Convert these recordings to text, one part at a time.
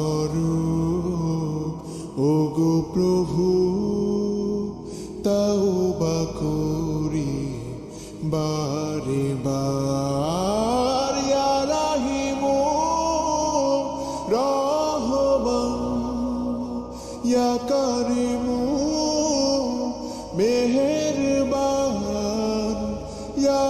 করো ও গো প্রভু, তাও বা করি বারে বার। রাহিমু রহমান, ইয়া কারিমু মেহেরবান, ইয়া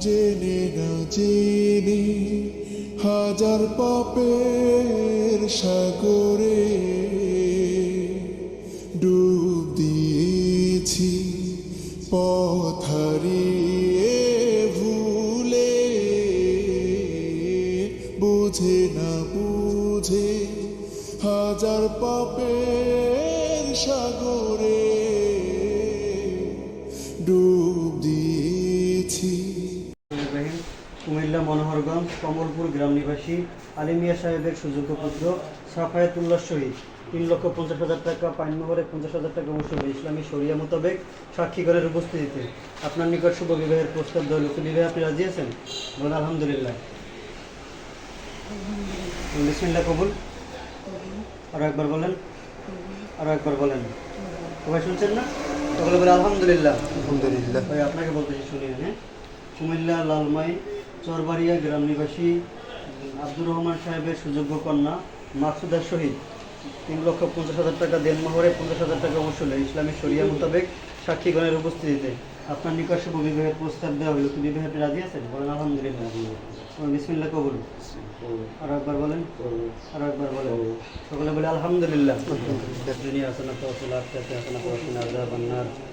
জেনে না জেনে হাজার পাপের সাগরে ডুব দিয়েছি পথারিয়ে ভুলে। বুঝে না বুঝে হাজার পাপের সাগরে ডুব দিয়েছি। কুমিল্লা মনোহরগঞ্জ কমলপুর গ্রাম নিবাসী আলিমিয়া সাহেবের সুযোগ্য পুত্র সাফায়াতুল্লাহ শহীদ। তিন লক্ষ পঞ্চাশ হাজার টাকা পাইনমহরে পঞ্চাশ হাজার টাকা মসুল ইসলামী শরিয়া মোতাবেক সাক্ষীগণের উপস্থিতিতে। আপনার নিকট শুভ বিবাহের প্রস্তাব দল বিবাহে আপনি রাজি আছেন? বলেন আলহামদুলিল্লাহ। বিসমিল্লাহ কবুল। আরও একবার বলেন। আরও একবার বলেন। সবাই শুনছেন না? সকলে বলে আলহামদুলিল্লাহ। আলহামদুলিল্লাহ। ভাই আপনাকে বলতেছি শুনিয়ে হ্যাঁ? কুমিল্লা লালমাই চরবাড়িয়া গ্রাম নিবাসী আব্দুর রহমান সাহেবের সুযোগ্য কন্যা মাকসুদা শহীদ তিন লক্ষ পঞ্চাশ হাজার টাকা দেনমোহরে পঞ্চাশ হাজার টাকা অবশ্যই ইসলামী শরিয়া মোতাবেক সাক্ষীগণের উপস্থিতিতে আপনার নিকট শুভ বিবাহের প্রস্তাব দেওয়া হলো তুমি বিবাহে রাজি আছেন? বলেন আলহামদুলিল্লাহ কবুল। আরও একবার বলেন। আরও একবার বলেন। সকলে বলে আলহামদুলিল্লাহ। দুনিয়া আখিরাতি ওয়া কিনা আযাবান্নার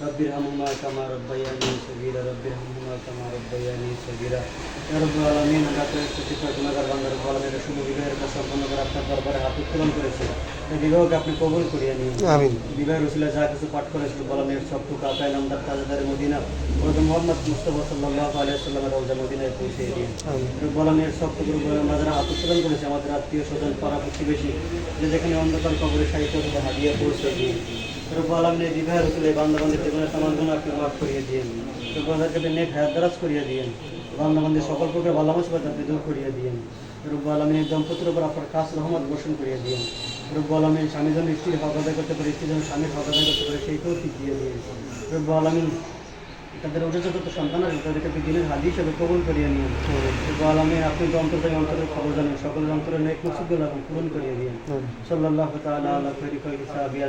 رب ارحمهما كما ربياني صغيرا رب ارحمهما كما ربياني صغيرا يا رب العالمين আল্লাহ তাআলা প্রতিটা গুনাহগার বান্দার বলামের শুভ বিবাহের কাছে সম্পন্ন করে আপনার দরবারে হাত উত্তোলন করেছে এই বিবাহকে আপনি কবুল করিয়ে নিন আমিন বিবাহের উসিলা যা কিছু পাঠ করেছিল বলামের সবটু কাতায় নামদার তাজাদার মদিনা ওরকম মোহাম্মদ মুস্তফা সাল্লাহ আলিয়া সাল্লামের রওজা মদিনায় পৌঁছে দিন আমিন বলামের সবটুকু মাঝারা হাত উত্তোলন করেছে আমাদের আত্মীয় স্বজন পাড়া প্রতিবেশী যে যেখানে অন্ধকার কবরে সাহিত্য থেকে হাদিয়া পৌঁছে দিন রব্বু আলমিনের বিবাহের জীবনের তামার আপনি মাফ করিয়ে নেক হায়াত দারাজ করিয়ে দিন বান্ধবান্ধব সকল প্রকার ভালো মুসিবত আপনি দূর করিয়ে দিন রব্বু আলমিনের দম্পতির উপর আপনার কাজ রহমত বর্ষণ করিয়ে দিন রব্বু আলমিন স্বামী যেন স্ত্রীর হক আদায় করতে পারে স্ত্রী যেন স্বামীর হক আদায় করতে পারে সেই তৌফিক দিয়ে দিন রব্বু আলমিন তাদের অযোগ্য যত সন্তান আছে তাদেরকে আপনি দিনের হাদি হিসেবে কবুল করিয়ে নিন রব্বু আলমিন আপনি অন্তর থেকে অন্তরের খবর জানেন সকলের অন্তরের নেক আপনি পূরণ করিয়ে দিন সাল্লাহ তাআলা আলা খৈরি খৈরি সাহাবিয়া